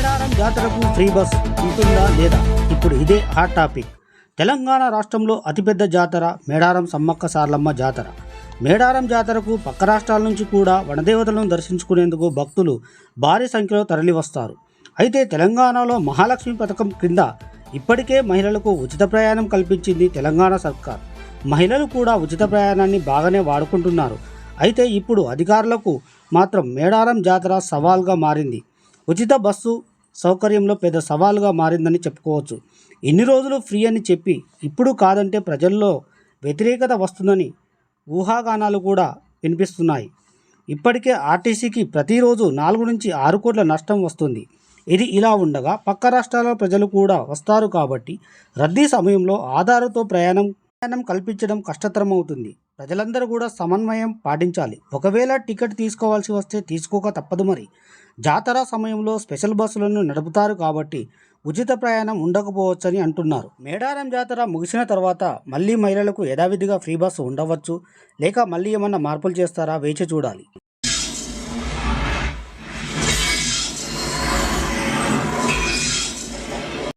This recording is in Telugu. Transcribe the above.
మేడారం జాతరకు ఫ్రీ బస్ ఉంటుందా లేదా? ఇప్పుడు ఇదే హాట్ టాపిక్. తెలంగాణ రాష్ట్రంలో అతిపెద్ద జాతర మేడారం సమ్మక్క సార్లమ్మ జాతర. మేడారం జాతరకు పక్క రాష్ట్రాల నుంచి కూడా వనదేవతలను దర్శించుకునేందుకు భక్తులు భారీ సంఖ్యలో తరలివస్తారు. అయితే తెలంగాణలో మహాలక్ష్మి పథకం క్రింద ఇప్పటికే మహిళలకు ఉచిత ప్రయాణం కల్పించింది తెలంగాణ సర్కార్. మహిళలు కూడా ఉచిత ప్రయాణాన్ని బాగానే వాడుకుంటున్నారు. అయితే ఇప్పుడు అధికారులకు మాత్రం మేడారం జాతర సవాల్గా మారింది. ఉచిత బస్సు సౌకర్యంలో పెద్ద సవాలుగా మారిందని చెప్పుకోవచ్చు. ఎన్ని రోజులు ఫ్రీ అని చెప్పి ఇప్పుడు కాదంటే ప్రజల్లో వ్యతిరేకత వస్తుందని ఊహాగానాలు కూడా వినిపిస్తున్నాయి. ఇప్పటికే ఆర్టీసీకి ప్రతిరోజు నాలుగు నుంచి ఆరు కోట్ల నష్టం వస్తుంది. ఇది ఇలా ఉండగా పక్క రాష్ట్రాల ప్రజలు కూడా వస్తారు కాబట్టి రద్దీ సమయంలో ఆధారతో ప్రయాణం ప్రయాణం కల్పించడం కష్టతరం అవుతుంది ప్రజలందరూ కూడా సమన్వయం పాటించాలి. ఒకవేళ టికెట్ తీసుకోవాల్సి వస్తే తీసుకోక తప్పదు మరి. జాతర సమయంలో స్పెషల్ బస్సులను నడుపుతారు కాబట్టి ఉచిత ప్రయాణం ఉండకపోవచ్చని అంటున్నారు. మేడారం జాతర ముగిసిన తర్వాత మళ్ళీ మహిళలకు యథావిధిగా ఫ్రీ బస్సు ఉండవచ్చు. లేక మళ్ళీ ఏమన్నా మార్పులు చేస్తారా వేచి చూడాలి.